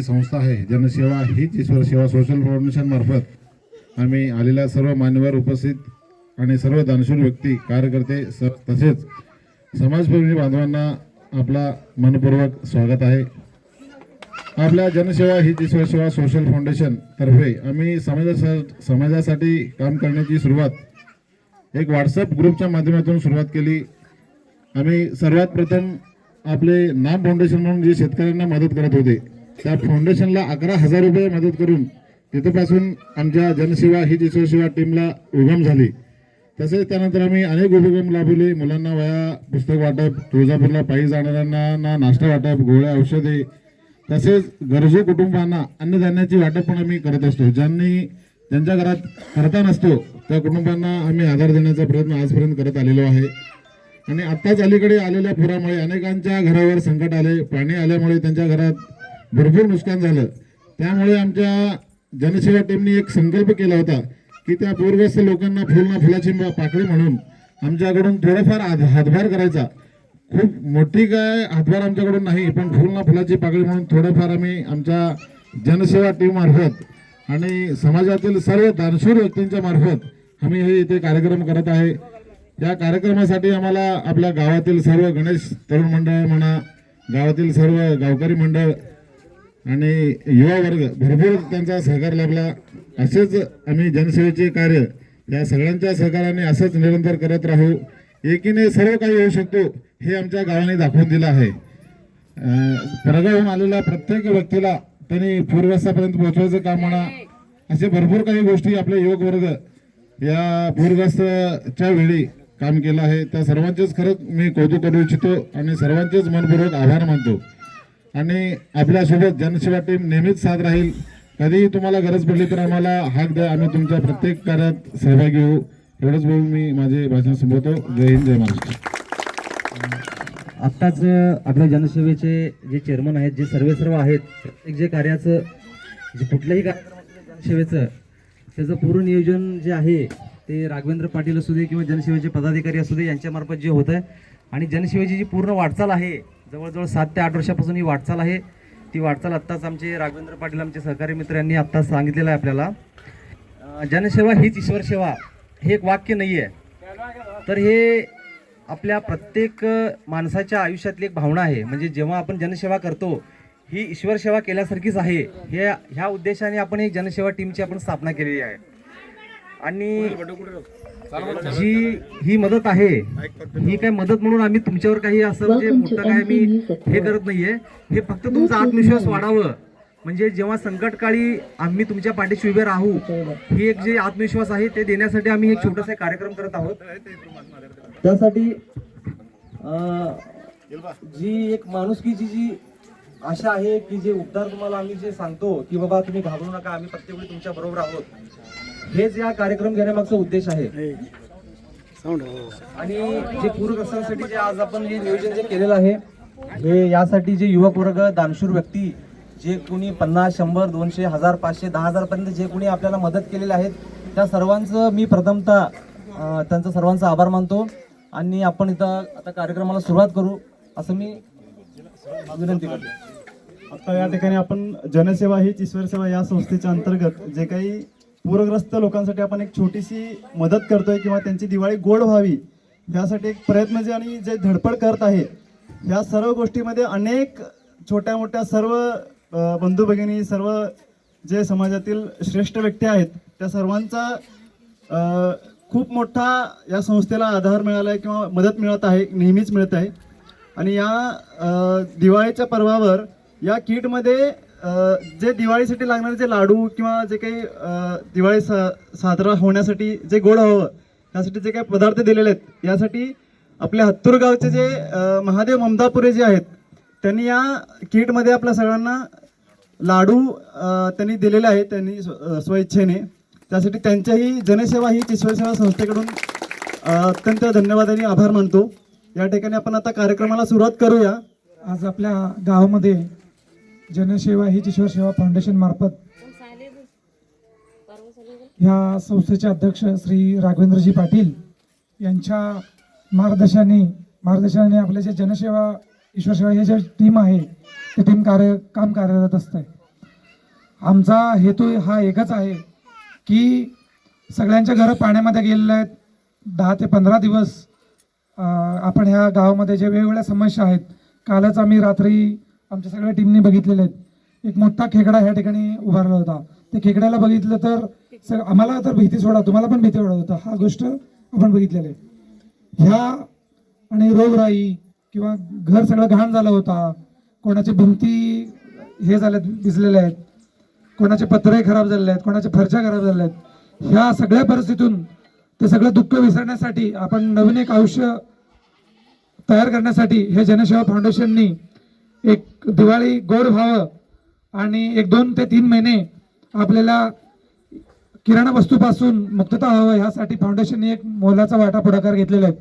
जी संस्था आहे जनसेवा हीच ईश्वर सेवा सोशल फाउंडेशन मार्फत आम्ही आलेल्या सर्व मान्यवर उपस्थित आणि सर्व दानशूर व्यक्ती कार्यकर्ते स तसेच समाजप्रेमी बांधवांना आपला मनपूर्वक स्वागत आहे. आपल्या जनसेवा ही ईश्वर सेवा सोशल फाउंडेशन तर्फे आम्ही समाजा समाजासाठी काम करण्याची सुरुवात एक व्हॉट्सअप ग्रुपच्या माध्यमातून सुरुवात केली. आम्ही सर्वात प्रथम आपले नाम फाउंडेशन म्हणून जे शेतकऱ्यांना मदत करत होते त्या फाउंडेशनला अकरा हजार रुपये मदत करून तिथंपासून आमच्या जनसेवा ही सेवा टीमला उगम झाली. तसेच त्यानंतर आम्ही अनेक उपक्रम लाभवले मुलांना वया पुस्तक वाटप तुळजापूरला पायी जाणाऱ्यांना नाश्ता वाटप गोळ्या औषधे. तसेच गरजू कुटुंबांना अन्नधान्याची वाटप पण आम्ही करत असतो. ज्यांनी ज्यांच्या घरात करता नसतो त्या कुटुंबांना आम्ही आधार देण्याचा प्रयत्न आजपर्यंत करत आलेलो आहे. आणि आत्ताच अलीकडे आलेल्या पुरामुळे अनेकांच्या घरावर संकट आले. पाणी आल्यामुळे त्यांच्या घरात भरपूर नुकसान झालं. त्यामुळे आमच्या जनसेवा टीमने एक संकल्प केला होता की त्या पूरग्रस्त लोकांना फुल ना फुलाची पाकळी म्हणून आमच्याकडून थोडंफार हातभार करायचा. खूप मोठी काय हातभार आमच्याकडून नाही पण फुल ना फुलाची पाकळी म्हणून थोडंफार आम्ही आमच्या जनसेवा टीम मार्फत आणि समाजातील सर्व दानशूर व्यक्तींच्या मार्फत आम्ही हे इथे कार्यक्रम करत आहे. या कार्यक्रमासाठी आम्हाला आपल्या गावातील सर्व गणेश तरुण मंडळ म्हणा गावातील सर्व गावकरी मंडळ आणि युवा वर्ग भरपूर त्यांचा सहकार लाभला. असेच आम्ही जनसेवेचे कार्य या सगळ्यांच्या सहकार्याने असंच निरंतर करत राहू. एकीने सर्व काही होऊ शकतो हे आमच्या गावाने दाखवून दिलं आहे. अं, परगावून आलेल्या प्रत्येक व्यक्तीला त्यांनी पूरग्रस्तापर्यंत पोहोचवायचं काम म्हणा असे भरपूर काही गोष्टी आपले युवक वर्ग या पूरग्रस्तच्या वेळी काम केलं आहे. त्या सर्वांचेच खरंच मी कौतुक करू इच्छितो आणि सर्वांचेच मनपूर्वक आभार मानतो. आणि आपल्यासोबत जनसेवा टीम नेहमीच साथ राहील. कधीही तुम्हाला गरज पडली तर आम्हाला हाक द्या. आम्ही तुमच्या प्रत्येक कार्यात सहभागी होऊ. एवढंच बोलून मी माझे भाषण संपवतो. जय हिंद जय महाराष्ट्र. आत्ताच आपल्या जनसेवेचे जे चेअरमन आहेत जे सर्वे सर्व आहेत प्रत्येक जे कार्याचं जे कुठल्याही कार्यक्रमाचं जनसेवेचं त्याचं पूर्ण नियोजन जे आहे ते राघवेंद्र पाटील असू दे किंवा जनसेवेचे पदाधिकारी असू दे यांच्यामार्फत जे होतं आहे आणि जनसेवेची जी पूर्ण वाटचाल आहे जवळजवळ सात ते आठ वर्षापासून ही वाटचाल आहे. ती वाटचाल आत्ताच आमचे राघवेंद्र पाटील आमचे सहकारी मित्र यांनी आत्ताच सांगितलेलं आहे आपल्याला. जनसेवा हीच ईश्वर सेवा. हे एक वाक्य नाही आहे तर हे आपल्या प्रत्येक माणसाच्या आयुष्यातली एक भावना आहे. म्हणजे जेव्हा आपण जनसेवा करतो ही ईश्वर सेवा केल्यासारखीच आहे. हे ह्या उद्देशाने आपण एक जनसेवा टीमची आपण स्थापना केलेली आहे. आणि जी ही मदत आहे ही काय मदत म्हणून आम्ही तुमच्यावर काही असं म्हणजे मोठं काय आम्ही हे करत नाहीये. हे फक्त तुमचा आत्मविश्वास वाढावं. म्हणजे जेव्हा संकटकाळी आम्ही तुमच्या पाठीशी उभे राहू ही एक जे आत्मविश्वास आहे ते देण्यासाठी आम्ही एक छोटासा कार्यक्रम करत आहोत. त्यासाठी अं, जी एक माणुसकीची जी आशा आहे की जे उपचार तुम्हाला आम्ही जे सांगतो की बाबा तुम्ही घाबरू नका आम्ही प्रत्येक वेळी तुमच्या बरोबर आहोत. हेच या कार्यक्रम घेण्यामागचा उद्देश आहे. आणि जे पूरग्रस्तांसाठी जे आज आपण जे नियोजन जे केलेलं आहे हे यासाठी जे युवक वर्ग दानशूर व्यक्ती जे कोणी पन्नास शंभर दोनशे हजार पाचशे दहा हजार पर्यंत जे कोणी आपल्याला मदत केलेले आहेत त्या सर्वांचं मी प्रथमतः त्यांचा सर्वांचा आभार मानतो. आणि आपण इथं आता कार्यक्रमाला सुरुवात करू असं मी विनंती करतो. आता या ठिकाणी आपण जनसेवा हीच ईश्वर सेवा या संस्थेच्या अंतर्गत जे काही पूरग्रस्त लोकांसाठी आपण एक छोटीशी मदत करतोय किंवा त्यांची दिवाळी गोड व्हावी यासाठी एक प्रयत्न जे आणि जे धडपड करत आहे या सर्व गोष्टीमध्ये अनेक छोट्या मोठ्या सर्व बंधू भगिनी सर्व जे समाजातील श्रेष्ठ व्यक्ती आहेत त्या सर्वांचा खूप मोठा या संस्थेला आधार मिळाला आहे किंवा मदत मिळत आहे नेहमीच मिळत आहे. आणि या दिवाळीच्या पर्वावर या किटमध्ये जे दिवाळीसाठी लागणारे जे लाडू किंवा जे काही दिवाळी सा साजरा होण्यासाठी जे गोड हवं त्यासाठी जे काही पदार्थ दिलेले आहेत यासाठी आपल्या हत्तूर गावचे जे महादेव ममदापुरे जे आहेत त्यांनी या किटमध्ये आपल्या सगळ्यांना लाडू त्यांनी दिलेले आहेत त्यांनी स्व- स्वइच्छेने. त्यासाठी त्यांच्याही जनसेवा ही ईश्वर सेवा संस्थेकडून अत्यंत धन्यवाद आणि आभार मानतो. या ठिकाणी आपण आता कार्यक्रमाला सुरुवात करूया. आज आपल्या गावामध्ये जनसेवा ही ईश्वर सेवा फाउंडेशन मार्फत ह्या संस्थेचे अध्यक्ष श्री राघवेंद्रजी पाटील यांच्या मार्गदर्शनाने मार्गदर्शनाने आपले जे जनसेवा ईश्वर सेवा हे जे टीम आहे ते टीम कार्य काम कार्यरत असते आमचा हेतू हा एकच आहे की सगळ्यांच्या घरं पाण्यामध्ये गेलेले आहेत. दहा ते पंधरा दिवस आपण ह्या गावामध्ये जे वेगवेगळ्या समस्या आहेत कालच आम्ही रात्री आमच्या सगळ्या टीमनी बघितलेले आहेत. एक मोठा खेकडा ह्या ठिकाणी उभारला होता. ते खेकड्याला बघितलं तर स- आम्हाला तर भीती सोडा तुम्हाला पण भीती वाढत होता. हा गोष्ट आपण बघितलेली आहे. ह्या आणि रोगराई किंवा घर सगळं घाण झालं होता. कोणाची भिंती हे झाल्यात भिजलेल्या आहेत. कोणाचे पत्रे खराब झालेले आहेत कोणाच्या फरच्या खराब झालेल्या आहेत. ह्या सगळ्या परिस्थितीतून ते सगळं दुःख विसरण्यासाठी आपण नवीन एक आयुष्य तयार करण्यासाठी हे जनसेवा फाउंडेशननी एक दिवाळी गोड व्हावं आणि एक दोन ते तीन महिने आपल्याला किराणा वस्तूपासून मुक्तता व्हावं ह्यासाठी फाउंडेशनने एक मोलाचा वाटा पुढाकार घेतलेला आहे.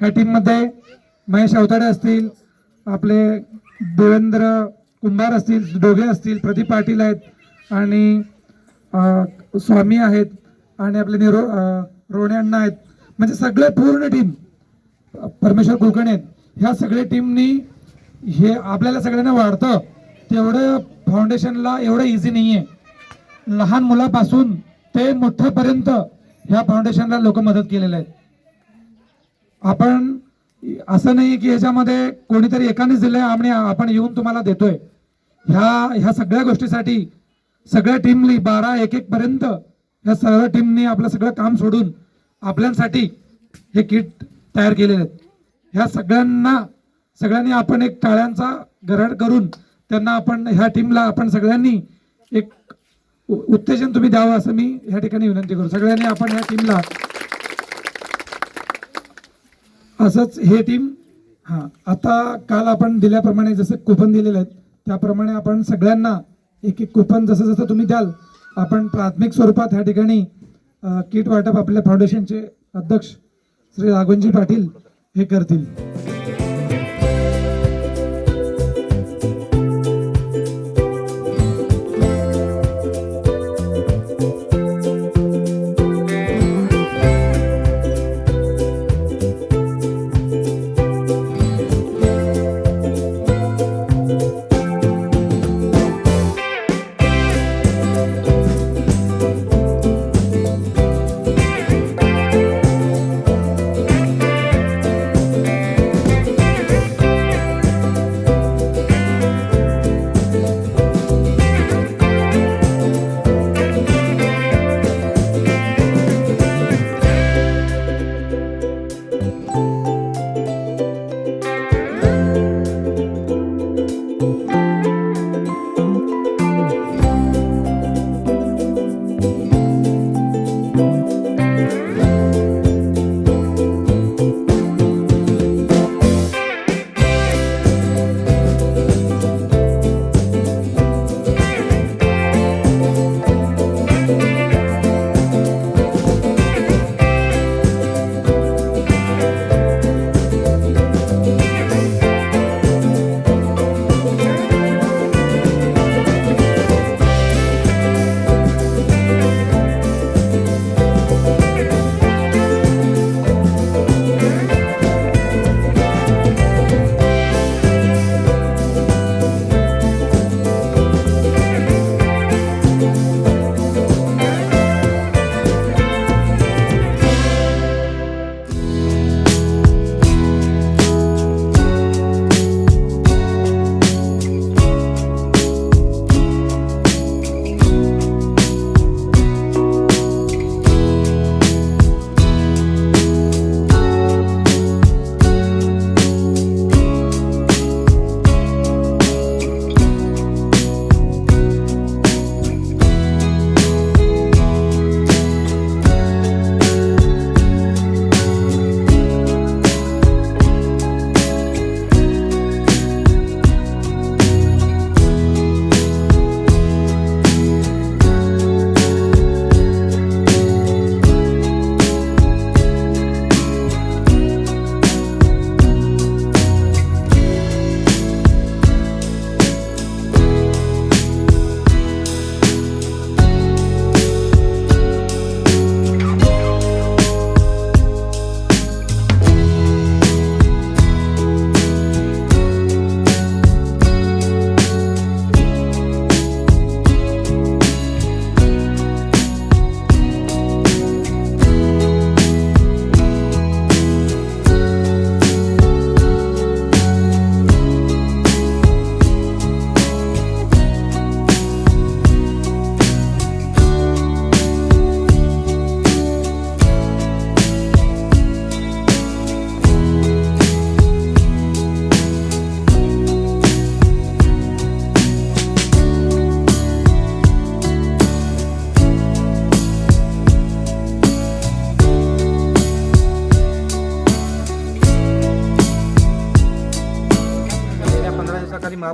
ह्या टीममध्ये महेश अवताडे असतील आपले देवेंद्र कुंभार असतील डोगे असतील प्रदीप पाटील आहेत आणि स्वामी आहेत आणि आपले निरो अ, रोणे अण्णा आहेत. म्हणजे सगळे पूर्ण टीम परमेश्वर कुलकर्णी आहेत. ह्या सगळ्या टीमनी हे आपल्याला सगळ्यांना वाढतं. तेवढं फाउंडेशनला एवढं इझी नाही आहे लहान मुलापासून ते मोठ्यापर्यंत ह्या फाउंडेशनला लोक मदत केलेले आहेत. आपण असं नाही की याच्यामध्ये कोणीतरी एकानेच दिलंय आणि आपण येऊन तुम्हाला देतोय. ह्या ह्या सगळ्या गोष्टीसाठी सगळ्या टीमनी बारा एक एक पर्यंत ह्या सर्व टीमनी आपलं सगळं काम सोडून आपल्यांसाठी हे किट तयार केलेले आहेत. ह्या सगळ्यांना सगळ्यांनी आपण एक टाळ्यांचा गरड करून त्यांना आपण ह्या टीमला आपण सगळ्यांनी एक उ- उत्तेजन तुम्ही द्यावं असं मी ह्या ठिकाणी विनंती करू. सगळ्यांनी आपण ह्या टीमला असंच हे टीम हां आता काल आपण दिल्याप्रमाणे जसं कुपन दिलेले आहेत त्याप्रमाणे आपण सगळ्यांना एक एक कुपन जसं जसं तुम्ही द्याल आपण प्राथमिक स्वरूपात ह्या ठिकाणी किट वाटप आपल्या फाउंडेशनचे अध्यक्ष श्री राघवनजी पाटील हे करतील.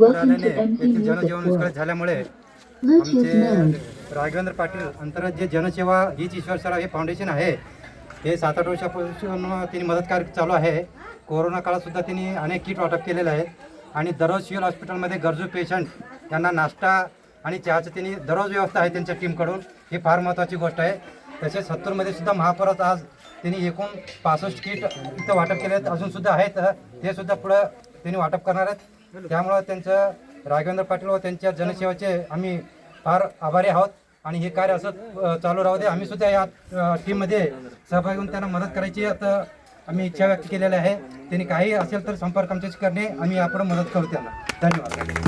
महापूर आल्याने येथील जनजीवन विस्कळीत झाल्यामुळे आमचे राघवेंद्र पाटील अंतर्गत जे जनसेवा हीच ईश्वर सेवा हे फाउंडेशन आहे. हे सात आठ वर्षापासून त्यांनी मदत कार्य चालू आहे. कोरोना काळात सुद्धा त्यांनी अनेक किट वाटप केलेलं आहे आणि दररोज सिव्हिल हॉस्पिटलमध्ये गरजू पेशंट यांना नाश्ता आणि चहाचं त्यांनी दररोज व्यवस्था आहे त्यांच्या टीमकडून ही फार महत्त्वाची गोष्ट आहे. तसेच सत्तरमध्ये सुद्धा महापौरात आज त्यांनी एकूण पासष्ट किट इथं वाटप केले आहेत अजून सुद्धा आहेत. ते सुद्धा पुढं त्यांनी वाटप करणार आहेत. त्यामुळं त्यांचं राघवेंद्र पाटील व त्यांच्या जनसेवाचे आम्ही फार आभारी आहोत. आणि हे कार्य असं चालू राहू दे. आम्ही सुद्धा या टीममध्ये सहभागी होऊन त्यांना मदत करायची आता आम्ही इच्छा व्यक्त केलेली आहे. त्यांनी काही असेल तर संपर्क आमच्याशी करणे. आम्ही आपण मदत करू त्यांना. धन्यवाद.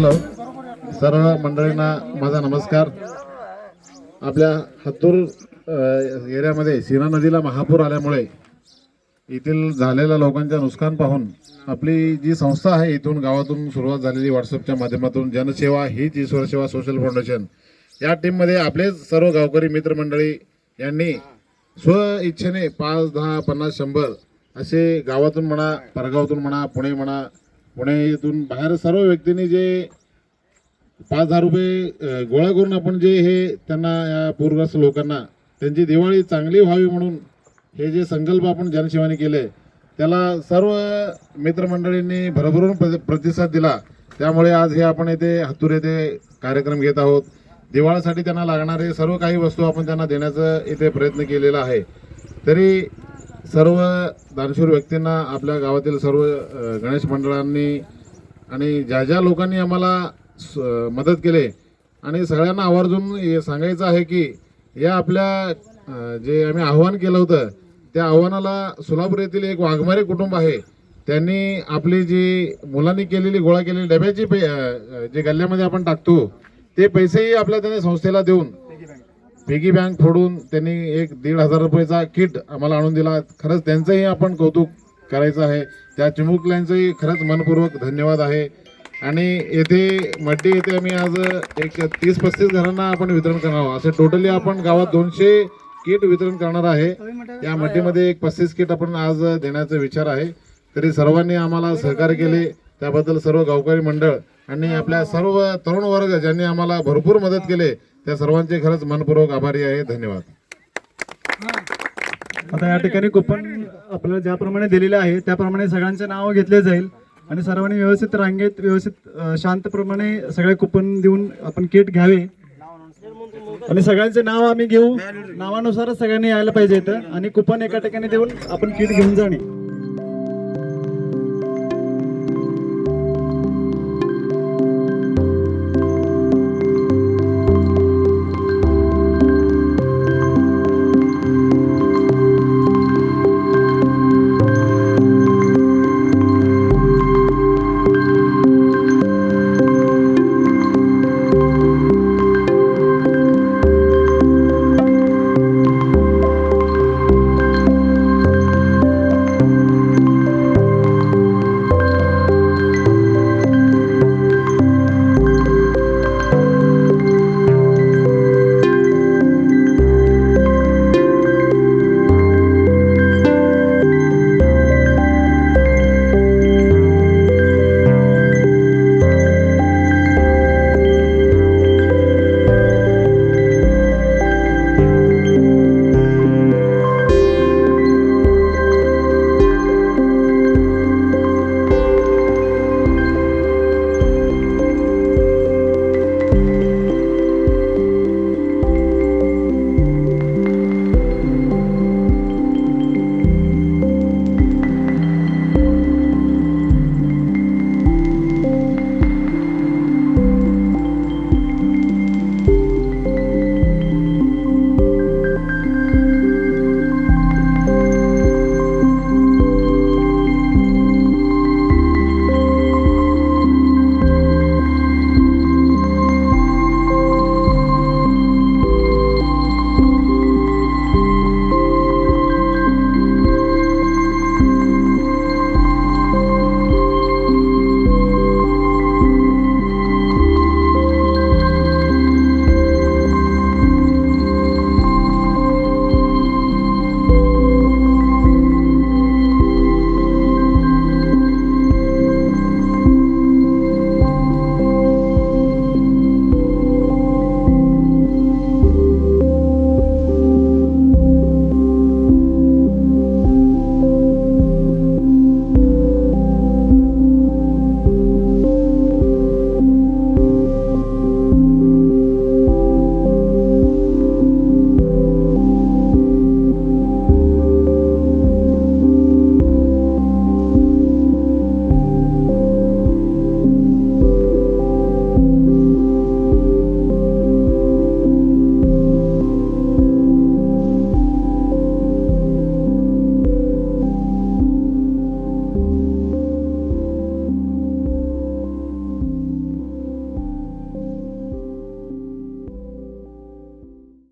हॅलो. सर्व मंडळींना माझा नमस्कार. आपल्या हत्तूर एरियामध्ये सीना नदीला महापूर आल्यामुळे येथील झालेल्या लोकांच्या नुकसान पाहून आपली जी संस्था आहे इथून गावातून सुरुवात झालेली व्हॉट्सअपच्या माध्यमातून जनसेवा हीच ईश्वर सेवा सोशल फाउंडेशन. या टीममध्ये आपलेच सर्व गावकरी मित्रमंडळी यांनी स्व इच्छेने पाच दहा पन्नास शंभर असे गावातून म्हणा परगावातून म्हणा पुणे म्हणा पुणे इथून बाहेर सर्व व्यक्तींनी जे पाच हजार रुपये गोळा करून आपण जे हे त्यांना या पूरग्रस्त लोकांना त्यांची दिवाळी चांगली व्हावी म्हणून हे जे संकल्प आपण जनसेवाने केले त्याला सर्व मित्रमंडळींनी भरभरून प्रतिसाद दिला. त्यामुळे आज हे आपण येथे हत्तूर येथे कार्यक्रम घेत आहोत. दिवाळीसाठी त्यांना लागणारे सर्व काही वस्तू आपण त्यांना देण्याचा इथे प्रयत्न केलेला आहे. तरी सर्व दानशूर व्यक्तींना आपल्या गावातील सर्व गणेश मंडळांनी आणि ज्या ज्या लोकांनी आम्हाला स- मदत केले आणि सगळ्यांना आवर्जून हे सांगायचं आहे की या आपल्या जे आम्ही आव्हान केलं होतं त्या आव्हानाला सोलापूर येथील एक वाघमारे कुटुंब आहे. त्यांनी आपली जी मुलांनी केलेली गोळा केलेली डब्याची पै जे गल्ल्यामध्ये आपण टाकतो ते पैसेही आपल्या त्याने संस्थेला देऊन पिगी बँक फोडून त्यांनी एक दीड हजार रुपयाचा किट आम्हाला आणून दिला. खरंच त्यांचंही आपण कौतुक करायचं आहे. त्या चिमुकल्यांचंही खरंच मनपूर्वक धन्यवाद आहे. आणि येथे मड्डी येथे आम्ही आज एक तीस पस्तीस घरांना आपण वितरण करणार आहोत. असे टोटली आपण गावात दोनशे किट वितरण करणार आहे. या मड्डीमध्ये एक पस्तीस किट आपण आज देण्याचा विचार आहे. तरी सर्वांनी आम्हाला सहकार्य केले. त्याबद्दल सर्व गावकरी मंडळ आणि आपल्या सर्व तरुण वर्ग ज्यांनी आम्हाला भरपूर मदत केले. त्या सर्वांचे खरंच मनपूर्वक आभारी आहे. धन्यवाद. आता या ठिकाणी कुपन आपल्याला ज्याप्रमाणे दिलेले आहे त्याप्रमाणे सगळ्यांचे नाव घेतले जाईल आणि सर्वांनी व्यवस्थित रांगेत व्यवस्थित शांतप्रमाणे सगळे कुपन देऊन आपण किट घ्यावे. आणि सगळ्यांचे नाव आम्ही घेऊ. नावानुसारच सगळ्यांनी यायला पाहिजे इथं. आणि कुपन एका ठिकाणी देऊन आपण किट घेऊन जाणे.